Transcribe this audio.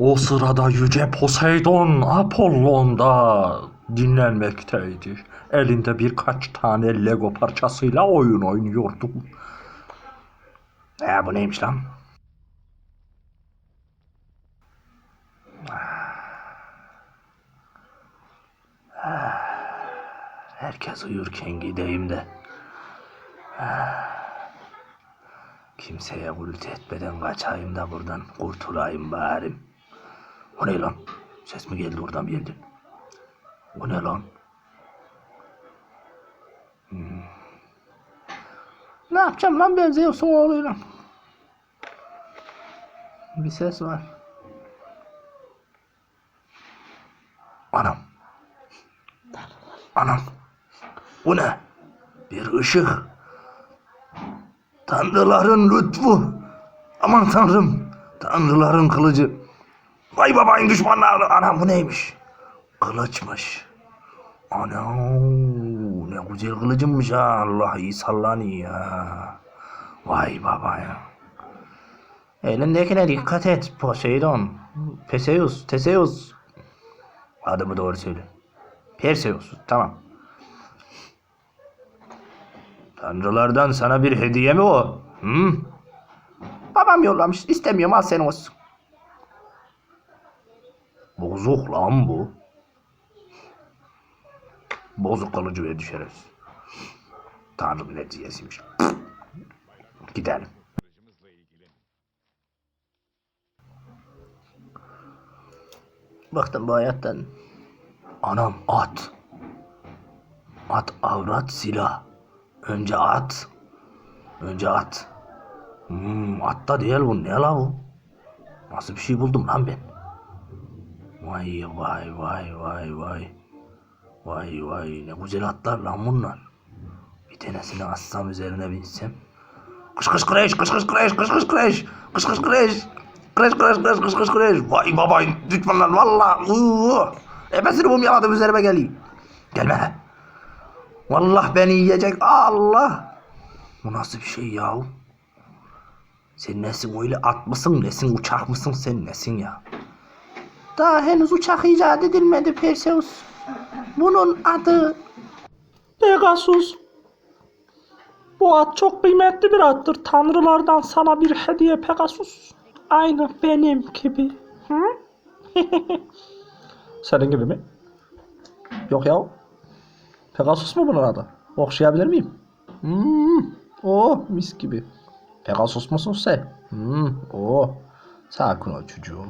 O sırada yüce Poseidon Apollon'da dinlenmekteydi. Elinde birkaç tane Lego parçasıyla oyun oynuyordu. E bu neymiş lan? Herkes uyurken gideyim de. Kimseye gürültü etmeden kaçayım da buradan kurtulayım bari. O ne lan? Ses mi geldi oradan bir yerden? O ne lan? Hmm. Ne yapacağım lan ben Zeus'un oğluyla? Bir ses var. Anam. Anam. Bu ne? Bir ışık. Tanrıların lütfu. Aman tanrım. Tanrıların kılıcı. Vay babayın düşmanları. Anam bu neymiş? Kılıçmış. Anam ne güzel kılıcımmış ha. Allah iyi sallanıyor ya. Vay baba ya. Elindekine dikkat et Poseidon. Perseus, Teseus. Adımı doğru söyle. Perseus, tamam. Tanrılardan sana bir hediye mi o? Hı? Babam yollamış. İstemiyorum al sen olsun. Bozuk lan bu. Bozuk kalıcı ve düşeriz. Tanrı'nın hediyesiymiş. Gidelim. Bıktım bu hayattan. Anam at. At avrat silah. Önce at. Önce at. Hmm, atta değil bu. Ne la bu? Nasıl bir şey buldum lan ben? Vay vay vay vay vay. Vay vay ne güzel atlar lan bunlar. Bir tanesini assam üzerine binsem. Kış kış kreş kış kış kreş kış kış kreş kış kış kreş. Kreş kreş kreş kış kış kreş. Vay baba düşmanlar valla. Ebesini bum yaladım üzerime geliyor. Gelme. Vallahi beni yiyecek. Allah. Bu nasıl bir şey yahu? Sen nesin öyle at mısın nesin uçak mısın sen nesin ya? Daha henüz uçak icat edilmedi Perseus. Bunun adı Pegasus. Bu at çok kıymetli bir attır. Tanrılardan sana bir hediye Pegasus. Aynı benim gibi. Hı? Senin gibi mi? Yok ya. Pegasus mu bunun adı? Okşayabilir miyim? Hmm. Oh mis gibi. Pegasus musun sen? Hmm. Oh. Sakin ol çocuğum.